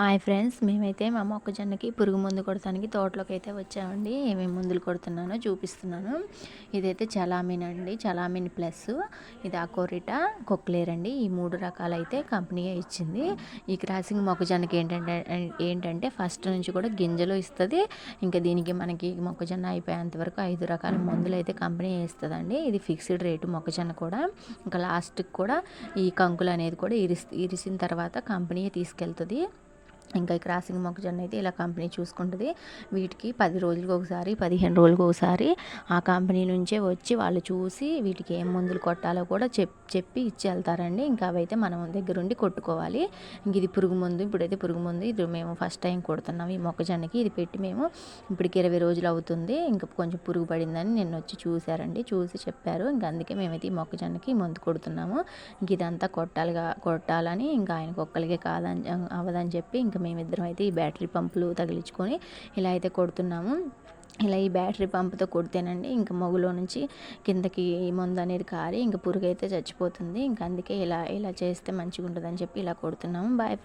Hi friends మేమైతే మా మొక్కజొన్నకి పురుగు మందు కొడటానికి తోటలోకి అయితే వచ్చామండి. ఏమేమి మందులు కొడుతున్నానో చూపిస్తున్నాను. ఇదైతే చలామీన్ అండి. చలామీన్ ప్లస్ ఇది అకోరిటా కొక్లేర్ అండి. ఈ మూడు రకాలైతే కంపెనీ ఇచ్చింది. ఈ క్రాసింగ్ మొక్కజొన్నకి ఏంటంటే ఏంటంటే ఫస్ట్ నుంచి కూడా గింజలు ఇస్తుంది. ఇంకా దీనికి మనకి మొక్కజొన్న అయిపోయేంత వరకు ఐదు రకాల మందులు అయితే కంపెనీ ఇస్తుందండి. ఇది ఫిక్స్డ్ రేటు మొక్కజొన్న కూడా. ఇంకా లాస్ట్కి కూడా ఈ కంకులు అనేది కూడా ఇరిసి ఇరిసిన తర్వాత కంపెనీ తీసుకెళ్తుంది. ఇంకా ఈ క్రాసింగ్ మొక్కజొన్న అయితే ఇలా కంపెనీ చూసుకుంటుంది. వీటికి పది రోజులకు ఒకసారి పదిహేను రోజులకు ఒకసారి ఆ కంపెనీ నుంచే వచ్చి వాళ్ళు చూసి వీటికి ఏం మందులు కొట్టాలో కూడా చెప్ చెప్పి ఇచ్చి వెళ్తారండి. ఇంకా అవైతే మనం దగ్గరుండి కొట్టుకోవాలి. ఇంక ఇది పురుగు మందు ఇప్పుడైతే పురుగు మందు ఇది మేము ఫస్ట్ టైం కొడుతున్నాం ఈ మొక్కజొన్నకి. ఇది పెట్టి మేము ఇప్పటికి ఇరవై రోజులు అవుతుంది. ఇంకా కొంచెం పురుగు పడిందని నిన్న వచ్చి చూశారండి. చూసి చెప్పారు. ఇంకా అందుకే మేమైతే ఈ మొక్కజొన్నకి మందు కొడుతున్నాము. ఇంక ఇదంతా కొట్టాలిగా కొట్టాలని ఇంకా ఆయనకు ఒక్కరికే కాదని అవ్వదని చెప్పి ఇంకా ఇంకా మేమిద్దరం అయితే ఈ బ్యాటరీ పంపులు తగిలించుకొని ఇలా అయితే కొడుతున్నాము. ఇలా ఈ బ్యాటరీ పంపుతో కొడితేనండి ఇంకా మొగులో నుంచి కిందకి మందు అనేది కారి ఇంకా పురుగు అయితే చచ్చిపోతుంది. ఇంకా అందుకే ఇలా ఇలా చేస్తే మంచిగా ఉంటుందని చెప్పి ఇలా కొడుతున్నాము. బాయ్